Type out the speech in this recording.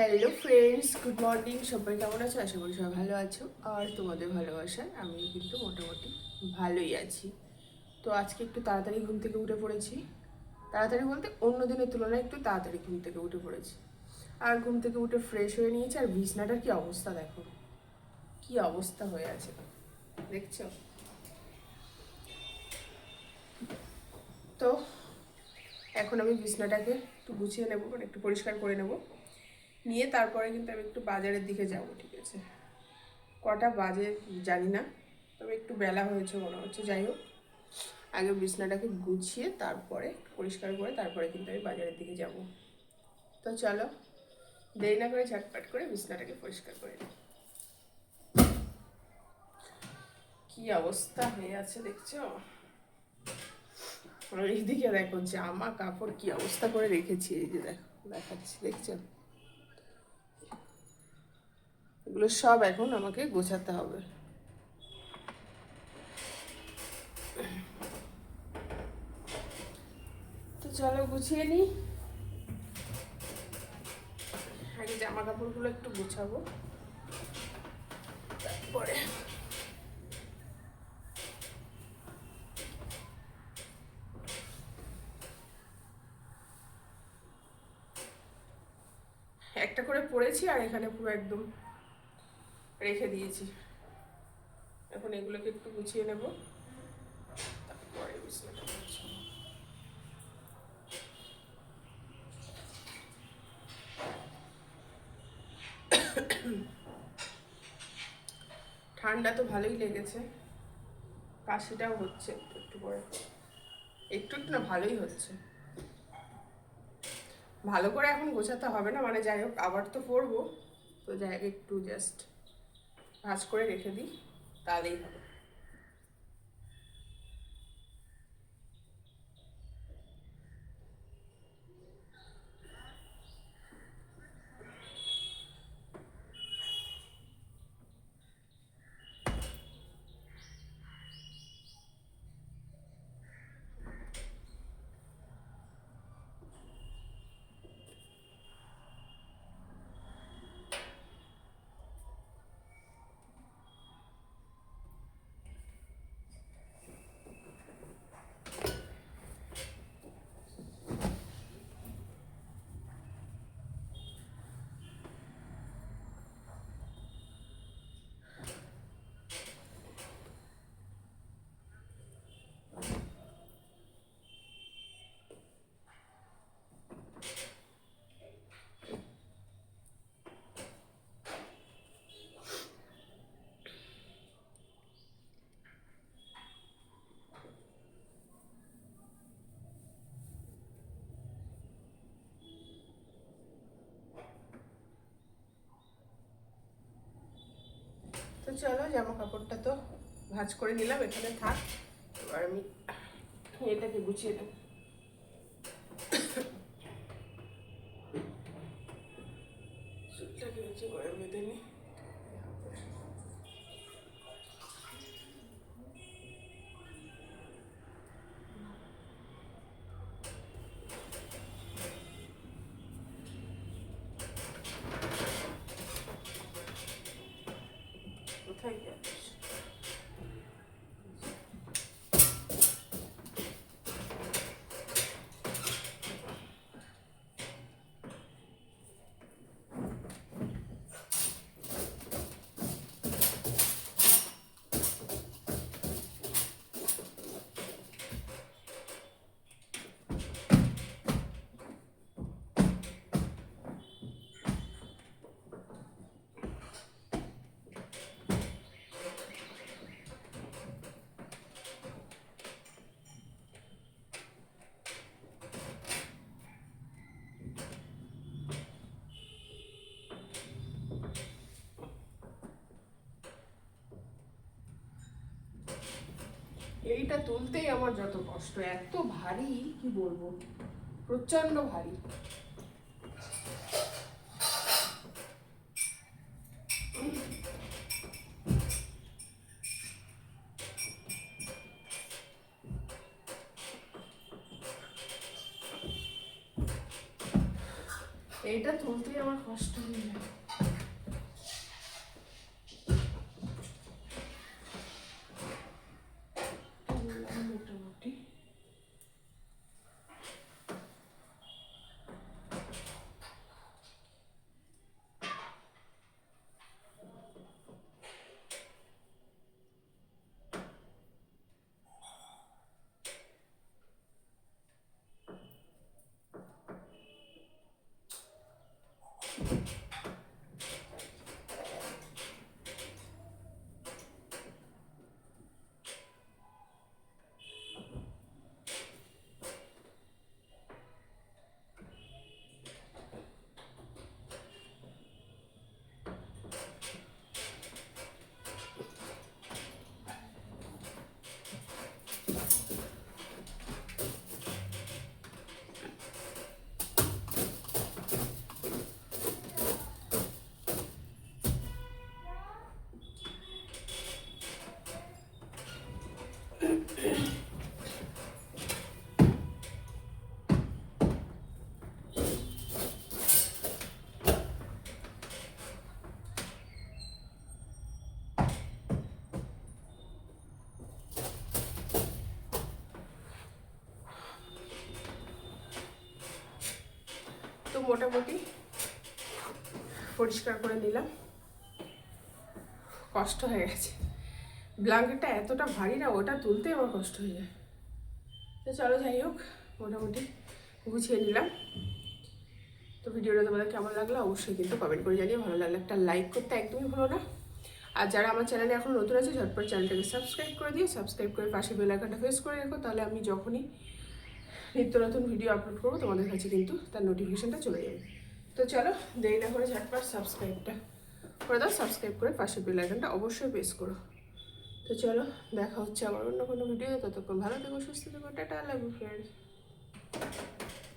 Hello friends good morning সবাই কেমন আছো? আশা করি সবাই ভালো আছো। আর তোমাদের ভালোবাসায় আমি কিন্তু মোটামুটি ভালোই আছি। তো আজকে একটু তাড়াতাড়ি ঘুম থেকে উঠে পড়েছি। তাড়াতাড়ি বলতে অন্য দিনের তুলনায় একটু তাড়াতাড়ি ঘুম থেকে উঠে পড়েছি। আর ঘুম থেকে উঠে ফ্রেশ হয়ে নিয়েছি। আর বিছনাটার কি অবস্থা দেখো? কি অবস্থা হয়ে আছে? দেখছ? তো এখন আমি বিছনাটাকে একটু গুছিয়ে নেব মানে একটু পরিষ্কার করে নেব। নিয়ে তারপরে কিন্তু আমি একটু বাজারের দিকে যাব, ঠিক আছে? কটা বাজে জানি না, তবে একটু বেলা হয়েছে মনে হচ্ছে, যাই হোক। আগে বিছনাটাকে গুছিয়ে তারপরে পরিষ্কার করে তারপরে কিন্তু আমি বাজারের দিকে যাব। তো চলো, দেরি না করে ঝটপট করে বিছনাটাকে পরিষ্কার করে নিই। কি অবস্থা হয়ে আছে দেখছ? এইদিকে দেখো, জামা কাপড় কি অবস্থা করে রেখেছি, এই যে দেখো, দেখাচ্ছি, দেখছ? এগুলো সব এখন আমাকে গোছাতে হবে। তো চলো গুছিয়ে নিই আগে জামা কাপড়গুলো একটু গুছাবো। তারপরে একটা করে পরেছি আর এখানে পুরো একদম রেখে দিয়েছি। এখন এগুলোকে একটু গুছিয়ে নেব। তারপরে। ঠান্ডা তো ভালোই লেগেছে। কাশিটাও হচ্ছে একটু একটু করে। একটু একটু না, ভালোই হচ্ছে। ভালো করে এখন গোছাতে হবে না মানে যাই হোক, আবার তো পড়ব তো যাই একটু জাস্ট ভাজ করে রেখে দিই তাহলেই হবে। চলো জামা কাপড়টা তো ভাজ করে নিলাম এখানে থাক। এবার আমি এটাকে গুছিয়ে দেবো 可以 এইটা তুলতেই আমার যত কষ্ট, এত ভারী, কি বলব? প্রচণ্ড ভারী। এইটা তুলতেই আমার কষ্ট হয়ে যায়। মোটামুটি পরিষ্কার করে নিলাম। কষ্ট হয়ে গেছে। ব্ল্যাঙ্কেটটা এতটা ভারী না, ওটা তুলতে আমার কষ্ট হয়ে যায়। তো চলো যাই হোক, মোটামুটি গুছিয়ে নিলাম। তো ভিডিওটা তোমাদের কেমন লাগল অবশ্যই কিন্তু কমেন্ট করে জানিয়ে ভালো লাগলে একটা লাইক করতে একদমই ভুলো না। আর যারা আমার চ্যানেলে এখন নতুন আছে, ঝটপট চ্যানেলটাকে সাবস্ক্রাইব করে দিও। সাবস্ক্রাইব করে পাশে বেল ফেস করে রেখো। তাহলে আমি যখনই নিত্য নতুন ভিডিও আপলোড করব, তোমাদের কাছে কিন্তু তার নোটিফিকেশানটা চলে যাবে। তো চলো, দেরি না করে ঝটপট সাবস্ক্রাইবটা করে দাও সাবস্ক্রাইব করে পাশে বেল আইকনটা অবশ্যই প্রেস করো। তো চলো, দেখা হচ্ছে আবার অন্য কোনো ভিডিও ততক্ষণ ভালো থেকো, সুস্থ থেকো, টাটা লাভ ইউ ফ্রেন্ডস